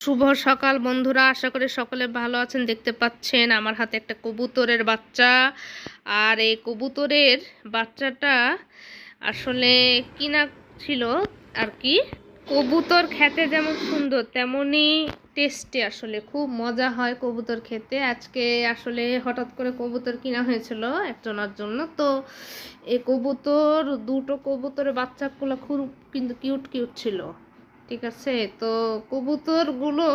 শুভ সকাল বন্ধুরা, আশা করি সকলে ভালো আছেন। দেখতে পাচ্ছেন আমার হাতে একটা কবুতরের বাচ্চা। আর এই কবুতরের বাচ্চাটা আসলে কিনা ছিল আর কি? কবুতর খেতে যেমন সুন্দর, তেমনই টেস্টে আসলে। খুব মজা হয় কবুতর খেতে। আজকে আসলে হঠাৎ করে কবুতর কিনা হয়েছিল একজনের জন্য। তো এই কবুতর, দুটো কবুতরের বাচ্চাগুলো খুব কিন্তু কিউট কিউট ছিল। ঠিক আছে? তো কবুতরগুলো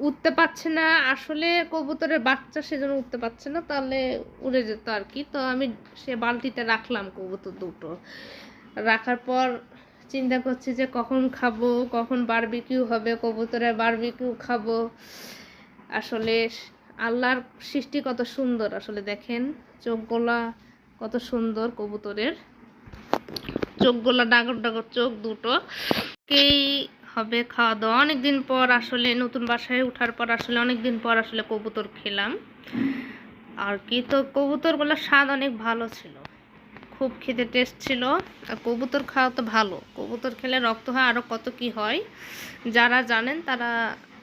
উঠতে পারছে না। আসলে কবুতরের বাচ্চা সেজন্য উঠতে পারছে না, তাহলে উড়ে যেত আর কি। তো আমি সে বালতিতে রাখলাম কবুতর দুটো। রাখার পর চিন্তা করছি যে কখন খাব, কখন বারবিকিউ হবে কবুতরের বারবিকিউ খাব। আসলে আল্লাহর সৃষ্টি কত সুন্দর। আসলে দেখেন চোখগুলা কত সুন্দর কবুতরের। চোখগুলো ডাগর ডাগর চোখ দুটো। কেই হবে খাওয়া দাওয়া। অনেকদিন পর আসলে নতুন বাসায় ওঠার পর আসলে অনেকদিন পর আসলে কবুতর খেলাম। আর কি, তো কবুতরগুলোর স্বাদ অনেক ভালো ছিল। খুব খেতে টেস্ট ছিল। আর কবুতর খাওয়া তো ভালো। কবুতর খেলে রক্ত হয় আরও কত কি হয়। যারা জানেন তারা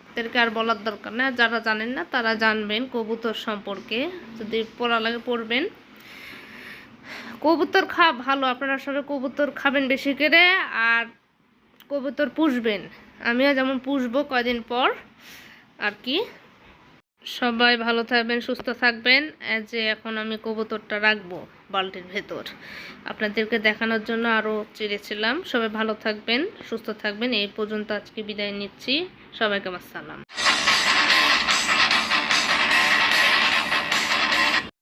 তাদেরকে আর বলার দরকার না। যারা জানেন না তারা জানবেন কবুতর সম্পর্কে। যদি পড়া লাগে পড়বেন কবুতর খাওয়া ভালো, আপনারা সবাই কবুতর খাবেন বেশি করে আর কবুতর পুষবেন। আমিও যেমন পুষবো কয়দিন পর। আর কি? সবাই ভালো থাকবেন, সুস্থ থাকবেন। যে এখন আমি কবুতরটা রাখব বালতির ভেতর। আপনাদেরকে দেখানোর জন্য আরও চেড়েছিলাম। সবাই ভালো থাকবেন, সুস্থ থাকবেন। এই পর্যন্ত আজকে বিদায় নিচ্ছি। সবাইকে আমার সালাম